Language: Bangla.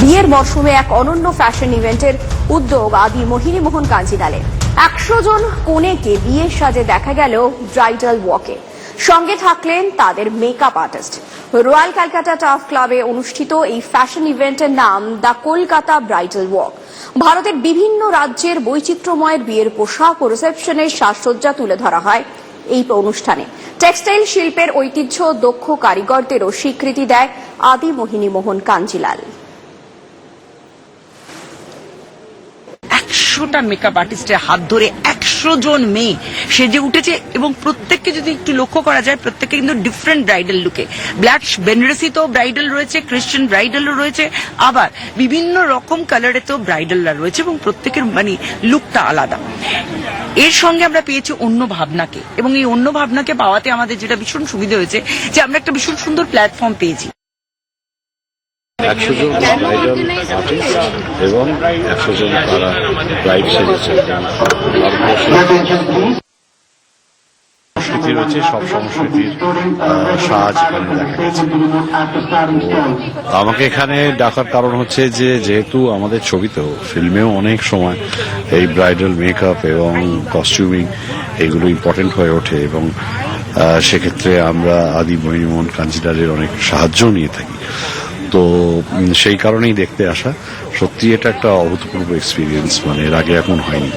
বিয়ের মরশুমে এক অনন্য ফ্যাশন ইভেন্টের উদ্যোগ আদি মোহিনী মোহন কাঞ্জিলালে একশো জন কনেকে বিয়ের সাজে দেখা গেল ব্রাইডাল ওয়াকে সঙ্গে থাকলেন তাদের makeup artist Royal Calcutta Turf ক্লাবে অনুষ্ঠিত এই ফ্যাশন ইভেন্টের নাম দ্য কলকাতা ব্রাইডাল ওয়াক ভারতের বিভিন্ন রাজ্যের বৈচিত্র্যময় বিয়ের পোশাক ও রিসেপশনের সাজসজ্জা তুলে ধরা হয় এই অনুষ্ঠানে। টেক্সটাইল শিল্পের ঐতিহ্য দক্ষ কারিগরদেরও স্বীকৃতি দেয় আদি মোহিনী মোহন কাঞ্জিলাল একশোটা মেকআপ আর্টিস্টের হাত ধরে একশো জন মেয়ে সেজে উঠেছে এবং প্রত্যেককে যদি একটু লক্ষ্য করা যায়, প্রত্যেককে কিন্তু ডিফারেন্ট ব্রাইডাল লুকে ব্ল্যাক তো ব্রাইডাল রয়েছে খ্রিস্টান ব্রাইডালও রয়েছে, আবার বিভিন্ন রকম কালারে তো ব্রাইডালরা রয়েছে এবং প্রত্যেকের মানে লুকটা আলাদা। এর সঙ্গে আমরা পেয়েছি অন্য ভাবনাকে এবং এই অন্য ভাবনাকে পাওয়াতে আমাদের যেটা ভীষণ সুবিধা হয়েছে যে আমরা একটা ভীষণ সুন্দর প্ল্যাটফর্ম পেয়েছি। একশো জন আর্টিস্ট এবং একশো জন তারা ব্রাইড সেজেছে ভারতবর্ষের সংস্কৃতি রয়েছে সব সংস্কৃতির সাজ এখানে দেখা গেছে। আমাকে এখানে ডাকার কারণ হচ্ছে যে, যেহেতু আমাদের ছবিতেও, ফিল্মেও অনেক সময় এই ব্রাইডাল মেকআপ এবং কস্টিউমিং এগুলো ইম্পর্টেন্ট হয়ে ওঠে এবং সেক্ষেত্রে আমরা আদি মহিনীমোহন কাঞ্জিলালের অনেক সাহায্য নিয়ে থাকি। তো সেই কারণেই দেখতে আসা। সত্যি এটা একটা অভূতপূর্ব এক্সপিরিয়েন্স মানে এর আগে এখন হয়নি।